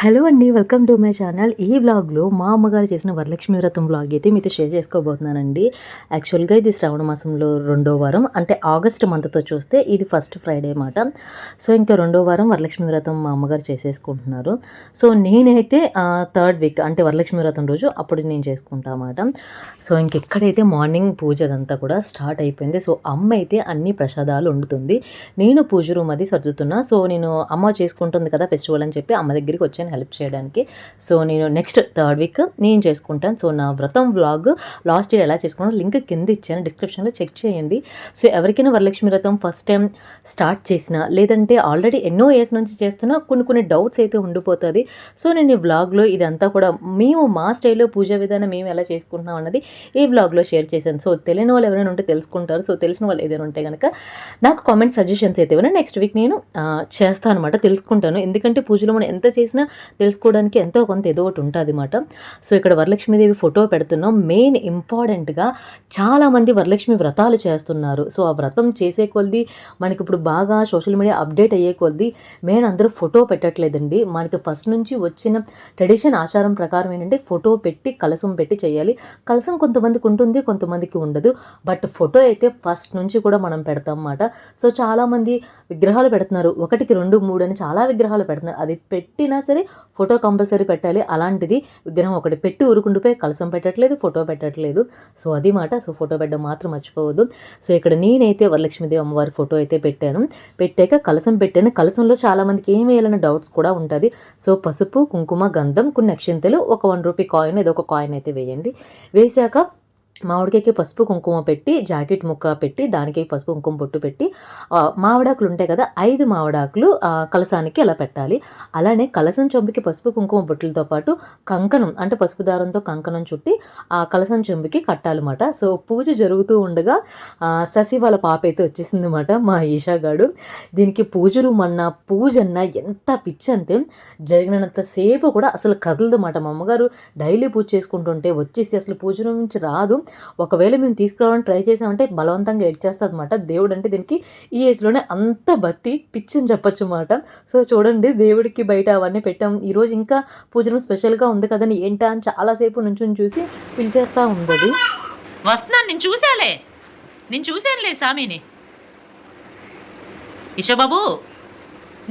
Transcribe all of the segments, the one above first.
Hello అండి welcome to my channel. ఈ వ్లాగ్లో మా అమ్మగారు చేసిన వరలక్ష్మి వ్రతం వ్లాగ్ అయితే మీతో షేర్ చేసుకోబోతున్నానండి. యాక్చువల్గా ఇది శ్రావణ మాసంలో రెండో వారం. అంటే ఆగస్ట్ మంత్తో చూస్తే ఇది ఫస్ట్ ఫ్రైడే అన్నమాట. సో ఇంకా రెండో వారం వరలక్ష్మి వ్రతం మా అమ్మగారు చేసేసుకుంటున్నారు. సో నేనైతే థర్డ్ వీక్ అంటే వరలక్ష్మి వ్రతం రోజు అప్పుడు నేను చేసుకుంటా అన్నమాట. సో ఇంకెక్కడైతే మార్నింగ్ పూజ అదంతా కూడా స్టార్ట్ అయిపోయింది. సో అమ్మ అయితే అన్ని ప్రసాదాలు వండుతుంది. నేను పూజ రూమ్ అది సర్దుతున్నా. సో నేను అమ్మ చేసుకుంటుంది కదా ఫెస్టివల్ అని చెప్పి అమ్మ దగ్గరికి వచ్చాను. హెల్ప్ చేయడానికి. సో నేను నెక్స్ట్ థర్డ్ వీక్ నేను చేసుకుంటాను. సో నా వ్రతం వ్లాగ్ లాస్ట్ ఇయర్ ఎలా చేసుకున్నాను లింక్ కింద ఇచ్చాను. డిస్క్రిప్షన్లో చెక్ చేయండి. సో ఎవరికైనా వరలక్ష్మి వ్రతం ఫస్ట్ టైం స్టార్ట్ చేసినా లేదంటే ఆల్రెడీ ఎన్నో ఇయర్స్ నుంచి చేస్తున్నా కొన్ని కొన్ని డౌట్స్ అయితే ఉండిపోతుంది. సో నేను ఈ వ్లాగ్లో ఇదంతా కూడా మేము మా స్టైల్లో పూజా విధానం మేము ఎలా చేసుకుంటున్నాం అన్నది ఈ వ్లాగ్లో షేర్ చేశాను. సో తెలియని వాళ్ళు ఎవరైనా ఉంటే తెలుసుకుంటారు. సో తెలిసిన వాళ్ళు ఏదైనా ఉంటే కనుక నాకు కామెంట్ సజెషన్స్ అయితే ఇవ్వండి. నెక్స్ట్ వీక్ నేను చేస్తాను అనమాట తెలుసుకుంటాను. ఎందుకంటే పూజలో మనం ఎంత చేసినా తెలుసుకోవడానికి ఎంతో కొంత ఏదో ఒకటి ఉంటుంది అనమాట సో ఇక్కడ వరలక్ష్మీదేవి ఫోటో పెడుతున్నాం. మెయిన్ ఇంపార్టెంట్గా చాలామంది వరలక్ష్మి వ్రతాలు చేస్తున్నారు. సో ఆ వ్రతం చేసే కొద్దీ మనకి ఇప్పుడు బాగా సోషల్ మీడియా అప్డేట్ అయ్యే కొద్దీ మెయిన్ అందరూ ఫోటో పెట్టట్లేదండి. మనకి ఫస్ట్ నుంచి వచ్చిన ట్రెడిషన్ ఆచారం ప్రకారం ఏంటంటే ఫోటో పెట్టి కలసం పెట్టి చేయాలి. కలసం కొంతమందికి ఉంటుంది కొంతమందికి ఉండదు. బట్ ఫోటో అయితే ఫస్ట్ నుంచి కూడా మనం పెడతాం అన్నమాట. సో చాలామంది విగ్రహాలు పెడుతున్నారు. ఒకటికి రెండు మూడు అని చాలా విగ్రహాలు పెడుతున్నారు. అది పెట్టినా సరే ఫోటో కంపల్సరీ పెట్టాలి. అలాంటిది విగ్రహం ఒకటి పెట్టి ఊరుకుండిపోయి కలసం పెట్టట్లేదు ఫోటో పెట్టట్లేదు. సో అది మాట. సో ఫోటో పెట్టడం మాత్రం మర్చిపోవద్దు. సో ఇక్కడ నేనైతే వరలక్ష్మీదేవి అమ్మవారి ఫోటో అయితే పెట్టాను. పెట్టాక కలసం పెట్టాను. కలసంలో చాలామందికి ఏం వేయాలన్న డౌట్స్ కూడా ఉంటుంది. సో పసుపు కుంకుమ గంధం కొన్ని అక్షింతలు ఒక వన్ రూపీ కాయిన్ ఏదో ఒక కాయిన్ అయితే వేయండి. వేసాక మామిడికాయకి పసుపు కుంకుమ పెట్టి జాకెట్ ముక్క పెట్టి దానికి పసుపు కుంకుమ బొట్టు పెట్టి మామిడాకులు ఉంటాయి కదా ఐదు మామిడాకులు కలసానికి అలా పెట్టాలి. అలానే కలసం చెంబుకి పసుపు కుంకుమ బొట్టులతో పాటు కంకణం అంటే పసుపు దారంతో కంకణం చుట్టి ఆ కలసం చెంబుకి కట్టాలన్నమాట. సో పూజ జరుగుతూ ఉండగా శశి వాళ్ళ పాప అయితే వచ్చేసిందన్నమాట మా ఈషాగాడు దీనికి పూజ రూమ్ అన్న పూజ అన్న ఎంత పిచ్చి అంటే జరిగినంత సేపు కూడా అసలు కదలదన్నమాట మా అమ్మగారు. డైలీ పూజ చేసుకుంటుంటే వచ్చేసి అసలు పూజ రూమ్ నుంచి రాదు. ఒకవేళ మేము తీసుకురావడానికి ట్రై చేసామంటే బలవంతంగా ఏడ్చేస్తుంది అనమాట దేవుడు అంటే దీనికి ఈ ఏజ్లోనే అంత భక్తి పిచ్చి అని చెప్పొచ్చు అన్నమాట సో చూడండి దేవుడికి బయట అవన్నీ పెట్టాం. ఈరోజు ఇంకా పూజనం స్పెషల్గా ఉంది కదని ఏంటా అని చాలాసేపు నుంచి చూసి పిలిచేస్తూ ఉండదు వస్తున్నాను నేను చూసాలే నేను చూశానులే సామిని. ఇషబాబు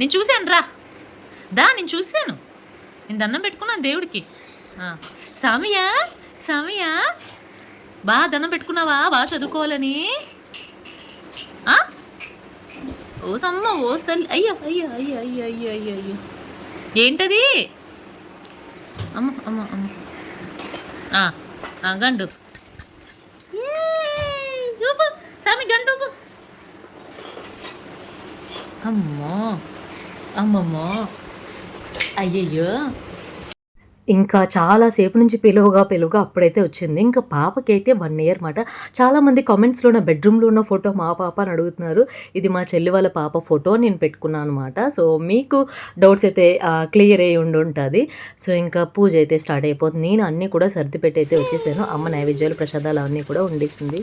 నేను చూశాను రా. దా నేను చూశాను. నేను దండం పెట్టుకున్నాను దేవుడికి. స్వామియా సామియా సామియా బాగా దండం పెట్టుకున్నావా? బాగా చదువుకోవాలని? ఆ? ఓ సమ్మ ఓ తల్లి. అయ్యో అయ్యో అయ్యో అయ్యో అయ్యో అయ్యో అయ్యో. ఏంటది? అమ్మ అమ్మ అమ్మ. గండు. సామి గండు అమ్మో అమ్మమ్మో. అయ్యయ్యో. ఇంకా చాలాసేపు నుంచి పిలువగా పిలువగా అప్పుడైతే వచ్చింది. ఇంకా పాపకైతే వన్ ఇయర్ మాట. చాలామంది కామెంట్స్లో ఉన్న బెడ్రూమ్లో ఉన్న ఫోటో మా పాప అని అడుగుతున్నారు. ఇది మా చెల్లి వాళ్ళ పాప ఫోటో నేను పెట్టుకున్నాను అనమాట సో మీకు డౌట్స్ అయితే క్లియర్ అయ్యి ఉండి ఉంటుంది. సో ఇంకా పూజ అయితే స్టార్ట్ అయిపోతుంది. నేను అన్నీ కూడా సర్ది పెట్టి అయితే వచ్చేసాను. అమ్మ నైవేద్యాలు ప్రసాదాలు అన్నీ కూడా వండిస్తుంది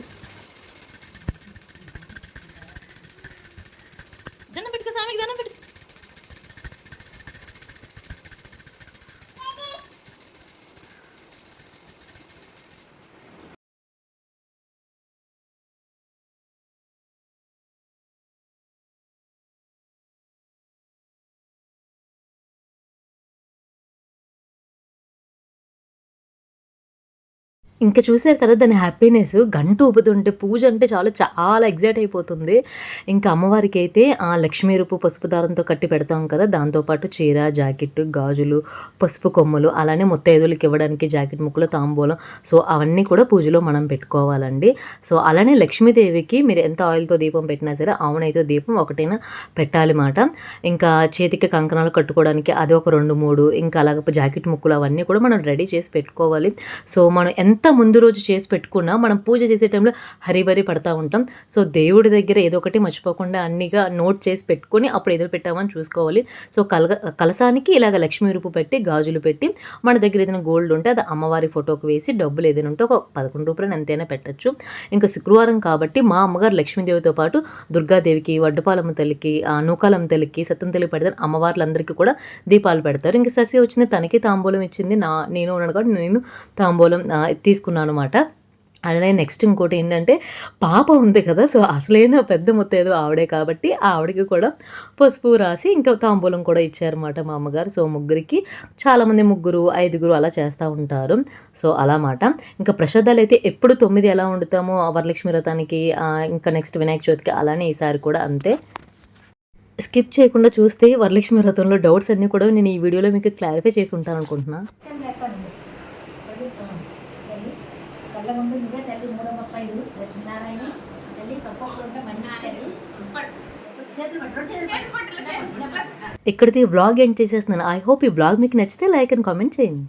ఇంకా చూసారు కదా దాని హ్యాపీనెస్ గంట ఊపుతుంటే పూజ అంటే చాలా చాలా ఎగ్జైట్ అయిపోతుంది. ఇంకా అమ్మవారికి అయితే ఆ లక్ష్మీ రూపు పసుపు దారంతో కట్టి పెడతాం కదా. దాంతోపాటు చీర జాకెట్ గాజులు పసుపు కొమ్మలు అలానే ముత్తైదులకి ఇవ్వడానికి జాకెట్ ముక్కలు తాంబూలం. సో అవన్నీ కూడా పూజలో మనం పెట్టుకోవాలండి. సో అలానే లక్ష్మీదేవికి మీరు ఎంత ఆయిల్తో దీపం పెట్టినా సరే ఆవునైతే దీపం ఒకటైనా పెట్టాలన్నమాట ఇంకా చేతికి కంకణాలు కట్టుకోవడానికి అది ఒక రెండు మూడు ఇంకా అలాగ జాకెట్ ముక్కలు అవన్నీ కూడా మనం రెడీ చేసి పెట్టుకోవాలి. సో మనం ఎంత ముందు రోజు చేసి పెట్టుకున్నా మనం పూజ చేసే టైంలో హరిబరి పడతా ఉంటాం. సో దేవుడి దగ్గర ఏదో ఒకటి మర్చిపోకుండా అన్నిగా నోట్ చేసి పెట్టుకొని అప్పుడు ఎదురు పెట్టామని చూసుకోవాలి. సో కలగ కలసానికి ఇలాగ లక్ష్మీ రూపు పెట్టి గాజులు పెట్టి మన దగ్గర ఏదైనా గోల్డ్ ఉంటే అది అమ్మవారి ఫోటోకి వేసి డబ్బులు ఏదైనా ఉంటే ఒక పదకొండు రూపాయలు ఎంతైనా పెట్టచ్చు. ఇంకా శుక్రవారం కాబట్టి మా అమ్మగారు లక్ష్మీదేవితో పాటు దుర్గాదేవికి వడ్డపాలమ్మ తల్లికి నూకాలమ్మ తల్లికి సత్యం తల్లి పెడతారు అమ్మవార్లందరికీ కూడా దీపాలు పెడతారు. ఇంకా ససి వచ్చింది తనకి తాంబూలం ఇచ్చింది నా నేను ఉన్నాను కాబట్టి నేను తాంబూలం ఆ, తీసుకున్నాను అనమాట అలానే నెక్స్ట్ ఇంకోటి ఏంటంటే పాప ఉంది కదా సో అసలైన పెద్ద ముత్తేదో ఆవిడే కాబట్టి ఆవిడకి కూడా పసుపు రాసి ఇంకా తాంబూలం కూడా ఇచ్చారన్నమాట మా అమ్మగారు. సో ముగ్గురికి చాలామంది ముగ్గురు ఐదుగురు అలా చేస్తూ ఉంటారు. సో అలా మాట ఇంకా ప్రసాదాలు అయితే ఎప్పుడు తొమ్మిది ఎలా వండుతామో వరలక్ష్మి వ్రతానికి ఇంకా నెక్స్ట్ వినాయక చవితికి అలానే ఈసారి కూడా అంతే. స్కిప్ చేయకుండా చూస్తే వరలక్ష్మి వ్రతంలో డౌట్స్ అన్నీ కూడా నేను ఈ వీడియోలో మీకు క్లారిఫై చేసి ఉంటాను అనుకుంటున్నాను కళ్ళగుండు నువ్వే తల్లి లక్ష్మీనారాయణ తల్లి తప్పకుండా ఇక్కడిది వ్లాగ్ ఎండ్ చేసేస్తున్నాను? ఐ హోప్ ఈ వ్లాగ్ మీకు నచ్చితే లైక్ అండ్ కామెంట్ చేయండి.